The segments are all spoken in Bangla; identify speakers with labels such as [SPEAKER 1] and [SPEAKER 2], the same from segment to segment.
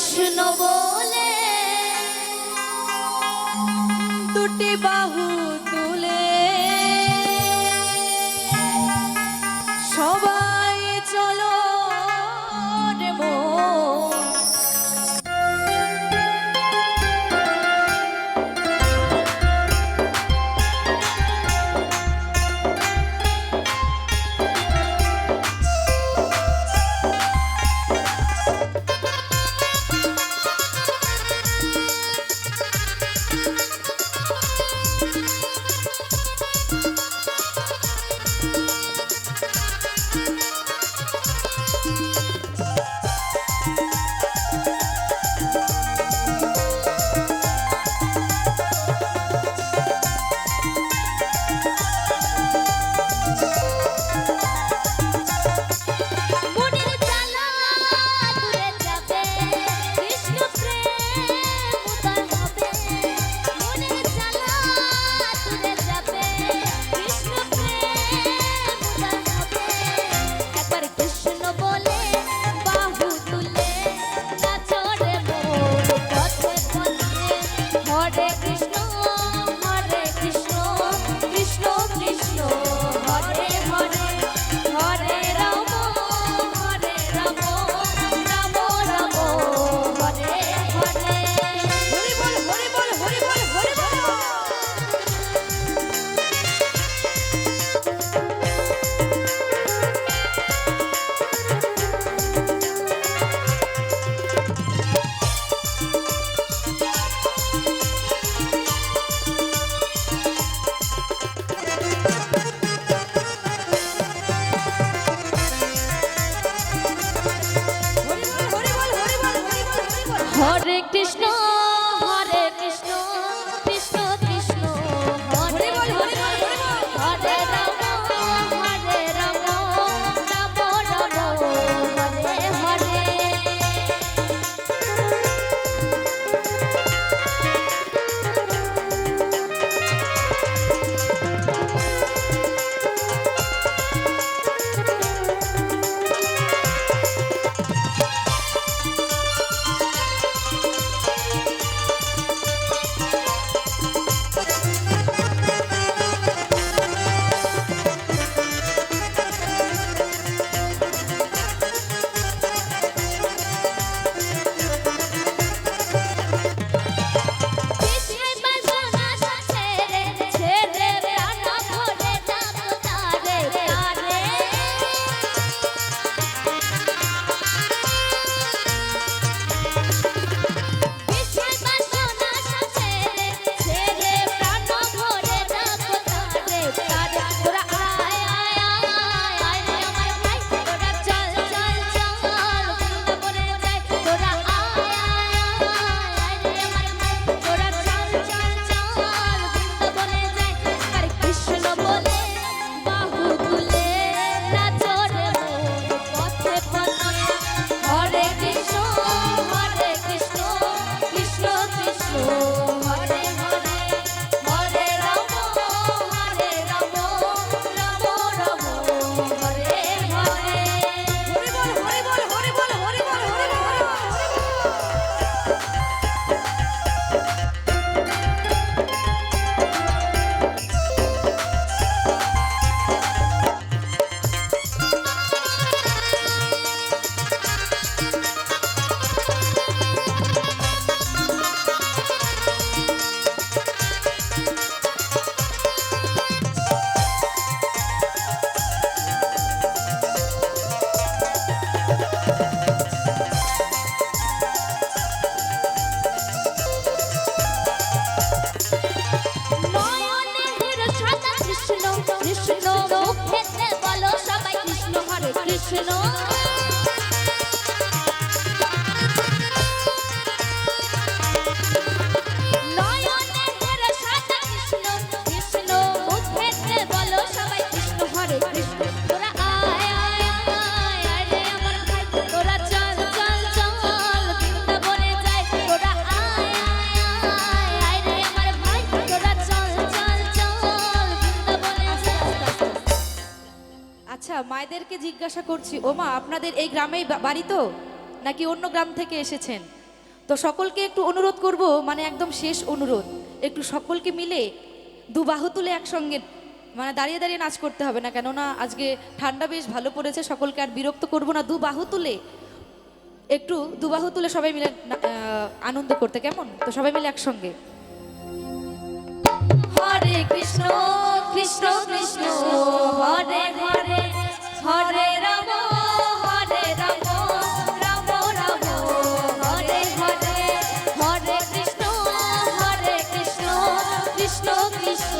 [SPEAKER 1] কৃষ্ণ বলে দুটি বাহু তুলে
[SPEAKER 2] কৃষ্ণ।
[SPEAKER 1] মায়েদেরকে জিজ্ঞাসা করছি, ও মা, আপনাদের এই গ্রামেই বাড়ি তো?
[SPEAKER 3] নাকি অন্য গ্রাম থেকে এসেছেন? তো সকলকে একটু অনুরোধ করব মানে একদম শেষ অনুরোধ, একটু সকলকে মিলে দু বাহু তুলে একসঙ্গে মানে দাঁড়িয়ে দাঁড়িয়ে নাচ করতে হবে না, কেননা আজকে ঠান্ডা বেশ ভালো পড়েছে, সকলকে আর বিরক্ত করব না, দু বাহু তুলে, একটু দু বাহু তুলে সবাই মিলে আনন্দ করতে, কেমন? তো সবাই মিলে একসঙ্গে।
[SPEAKER 1] হরে কৃষ্ণ কৃষ্ণ কৃষ্ণ, হরে হরে। কৃষ্ণ কৃষ্ণ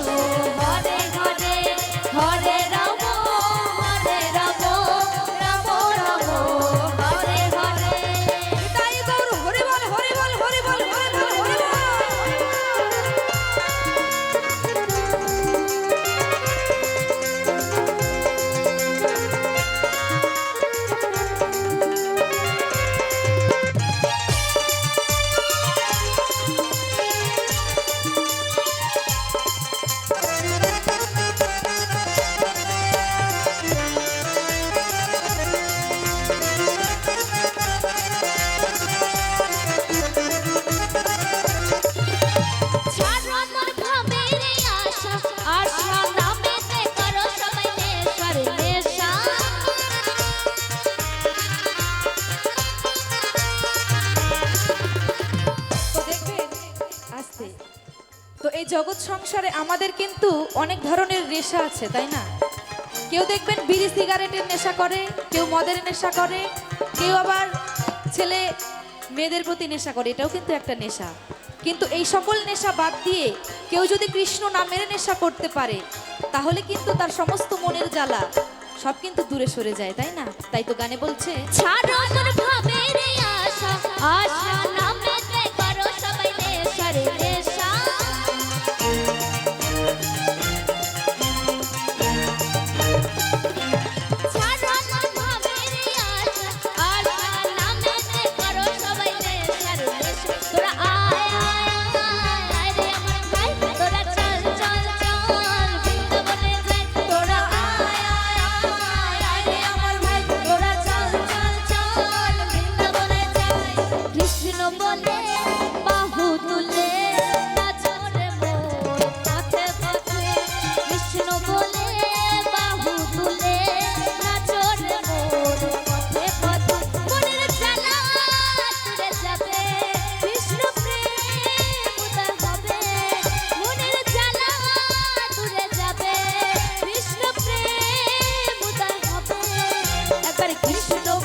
[SPEAKER 3] জগৎ সংসারে আমাদের কিন্তু অনেক ধরনের নেশা আছে, তাই না? কেউ দেখবেন বিড়ি সিগারেটের নেশা করে, কেউ মদের নেশা করে, কেউ আবার ছেলে মেয়েদের প্রতি নেশা করে, এটাও কিন্তু একটা নেশা। কিন্তু এই সকল নেশা বাদ দিয়ে কেউ যদি কৃষ্ণ নামের নেশা করতে পারে, তাহলে কিন্তু তার সমস্ত মনের জ্বালা সব কিন্তু দূরে সরে যায়, তাই না? তাই তো গানে বলছে
[SPEAKER 1] আমার ভাবের पर कृष्ण